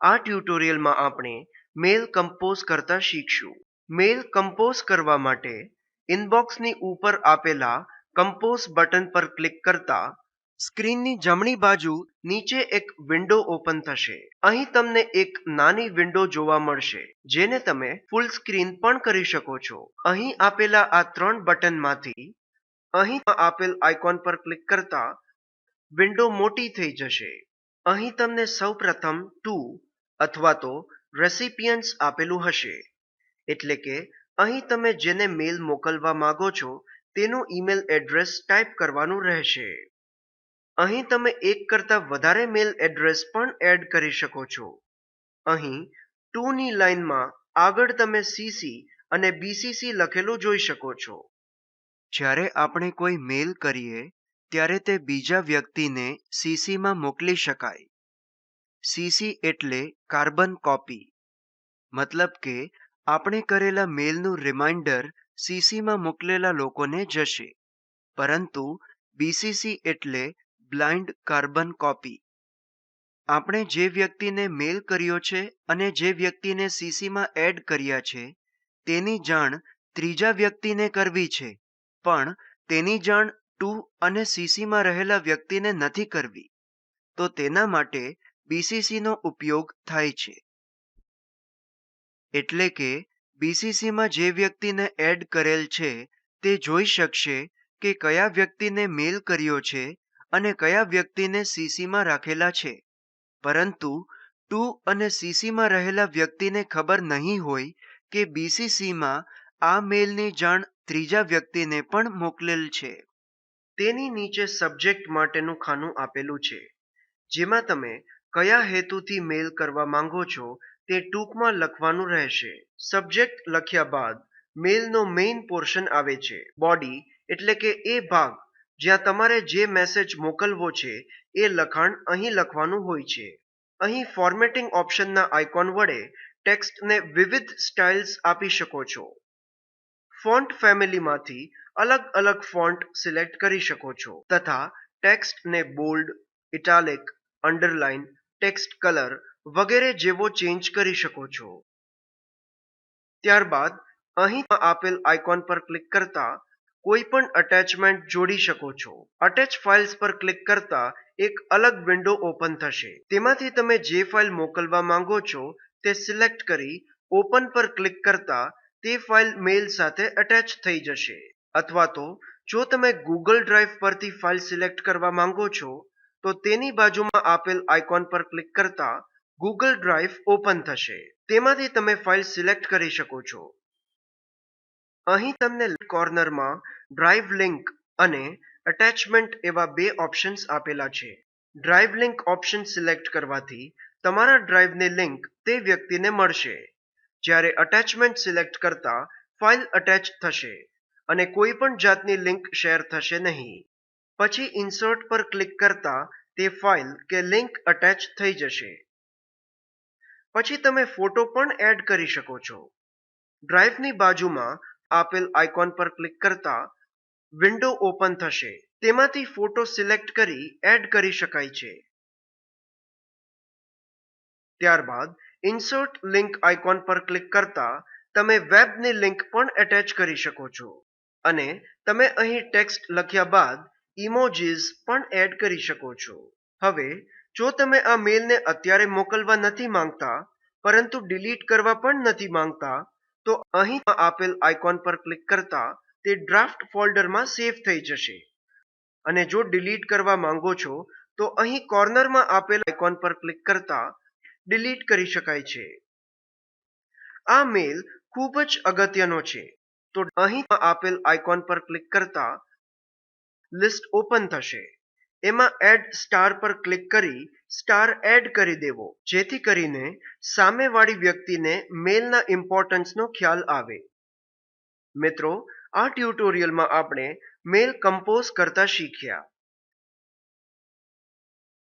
આ ટ્યુટોરિયલમાં આપણે મેલ કમ્પોઝ કરતા શીખશું. મેલ કમ્પોઝ કરવા માટે ઇનબોક્સની ઉપર આપેલા કમ્પોઝ બટન પર ક્લિક કરતા સ્ક્રીનની જમણી બાજુ નીચે એક વિન્ડો ઓપન થશે. અહીં તમને એક નાની વિન્ડો જોવા મળશે, જેને તમે ફૂલ સ્ક્રીન પણ કરી શકો છો. અહીં આપેલા આ ત્રણ બટનમાંથી અહીં આપેલ આઇકોન પર ક્લિક કરતા વિન્ડો મોટી થઈ જશે. અહીં તમને સૌપ્રથમ ટુ અથવા તો રેસિપિયન્ટ્સ આપેલું હશે. એટલે કે અહીં તમે જેને મેલ મોકલવા માંગો છો, તેનું ઈમેલ એડ્રેસ ટાઈપ કરવાનું રહેશે. અહીં તમે એક કરતાં વધારે મેલ એડ્રેસ પણ એડ કરી શકો છો. અહીં ટુની લાઈનમાં આગળ તમે સીસી અને બીસીસી લખેલું જોઈ શકો છો. જ્યારે આપણે કોઈ મેલ કરીએ, ત્યારે તે બીજા વ્યક્તિને સીસીમાં મોકલી શકાય. સીસી એટલે કાર્બન કોપી. મતલબ કે, આપણે કરેલા મેલનું રિમાઇન્ડર સીસીમાં મોકલેલા લોકોને જશે. પરંતુ, બીસીસી એટલે બ્લાઇન્ડ કાર્બન કોપી. આપણે જે વ્યક્તિને મેલ કર્યો છે અને જે વ્યક્તિને સીસીમાં એડ કર્યા છે, તેની જાણ ત્રીજા વ્યક્તિને કરવી છે. પણ, તેની જાણ ટુ અને સીસીમાં રહેલા વ્યક્તિને નથી કરવી. તો તેના માટે બીસીસીનો ઉપયોગ થાય છે. એટલે કે, બીસીસીમાં જે વ્યક્તિને એડ કરેલ છે, તે જોઈ શકશે કે કયા વ્યક્તિને મેલ કર્યો છે અને કયા વ્યક્તિને સીસીમાં રાખેલા છે. પરંતુ, ટુ અને સીસીમાં રહેલા વ્યક્તિને ખબર નહીં હોય કે બીસીસીમાં આ મેલની જાણ ત્રીજા વ્યક્તિને પણ મોકલેલ છે. તેની નીચે સબ્જેક્ટ માટેનું ખાનું આપેલું છે. જેમાં તમે કયા હેતુથી મેલ કરવા માંગો છો તે ટૂંકમાં લખવાનું રહેશે. સબ્જેક્ટ લખ્યા બાદ મેલનો મેઇન પોર્શન આવે છે. બોડી એટલે કે એ ભાગ જ્યાં તમારે જે મેસેજ મોકલવો છે એ લખાણ અહીં લખવાનું હોય છે. અહીં ફોર્મેટિંગ ઓપ્શનના આઇકોન વડે ટેક્સ્ટને વિવિધ સ્ટાઇલ્સ આપી શકો છો. ફોન્ટ ફેમિલીમાંથી અલગ અલગ ફોન્ટ સિલેક્ટ કરી શકો છો તથા ટેક્સ્ટને bold, italic, underline text colour વગેરે જેવો ચેન્જ કરી શકો છો. ત્યારબાદ, અહીં આપેલ આઇકોન પર ક્લિક કરતા કોઈ પણ અટેચમેન્ટ જોડી શકો છો. અટેચ ફાઇલ્સ પર ક્લિક કરતા એક અલગ વિન્ડો ઓપન થશે. તેમાંથી તમે જે ફાઇલ મોકલવા માંગો છો તે સિલેક્ટ કરી ઓપન પર ક્લિક કરતા તે ફાઇલ મેલ સાથે અટેચ થઈ જશે. અથવા તો, જો તમે ગૂગલ ડ્રાઈવ પરથી ફાઇલ સિલેક્ટ કરવા માંગો છો તો તેની બાજુમાં આપેલ આઇકોન પર ક્લિક કરતા ગૂગલ ડ્રાઈવ ઓપન થશે. તેમાંથી તમે ફાઇલ સિલેક્ટ કરી શકો છો. અહીં તમને કોર્નરમાં ડ્રાઈવ લિંક અને અટેચમેન્ટ એવા બે ઓપ્શન્સ આપેલા છે. ડ્રાઈવ લિંક ઓપ્શન સિલેક્ટ કરવાથી તમારા ડ્રાઈવની લિંક તે વ્યક્તિને મળશે. જ્યારે અટેચમેન્ટ સિલેક્ટ કરતા ફાઇલ અટેચ થશે અને કોઈ પણ જાતની લિંક શેર થશે નહીં. પછી ઇન્સર્ટ પર ક્લિક કરતા તે ફાઇલ કે લિંક અટેચ થઈ જશે. પછી તમે ફોટો પણ એડ કરી શકો છો. ડ્રાઈવની બાજુમાં આપેલ આઇકોન પર ક્લિક કરતા વિન્ડો ઓપન થશે. તેમાંથી ફોટો સિલેક્ટ કરી એડ કરી શકાય છે. ત્યારબાદ ઇન્સર્ટ લિંક આઇકોન પર ક્લિક કરતા તમે વેબની લિંક પણ એટેચ કરી શકો છો. અને તમે અહીં ટેક્સ્ટ લખ્યા બાદ ઇમોજીસ પણ એડ કરી શકો છો. હવે, જો તમે આ મેલને અત્યારે મોકલવા નથી માંગતા, પરંતુ ડિલીટ કરવા પણ નથી માંગતા, તો અહીં આપેલ આઇકોન પર ક્લિક કરતા તે ડ્રાફ્ટ ફોલ્ડરમાં સેવ થઈ જશે. અને જો ડિલીટ કરવા માંગો છો, તો અહીં કોર્નરમાં આપેલ આઇકોન પર ક્લિક કરતા ડિલીટ કરી શકાય છે. આ મેલ ખૂબ જ અગત્યનો છે. તો અહીં આપેલ આઇકોન પર ક્લિક કરતા લિસ્ટ ઓપન થશે. એમાં એડ સ્ટાર પર ક્લિક કરી સ્ટાર એડ કરી દેવો, જેથી કરીને સામેવાળી વ્યક્તિને મેલના ઇમ્પોર્ટન્સનો ખ્યાલ આવે. મિત્રો, આ ટ્યુટોરિયલમાં આપણે મેલ કમ્પોઝ કરતા શીખ્યા.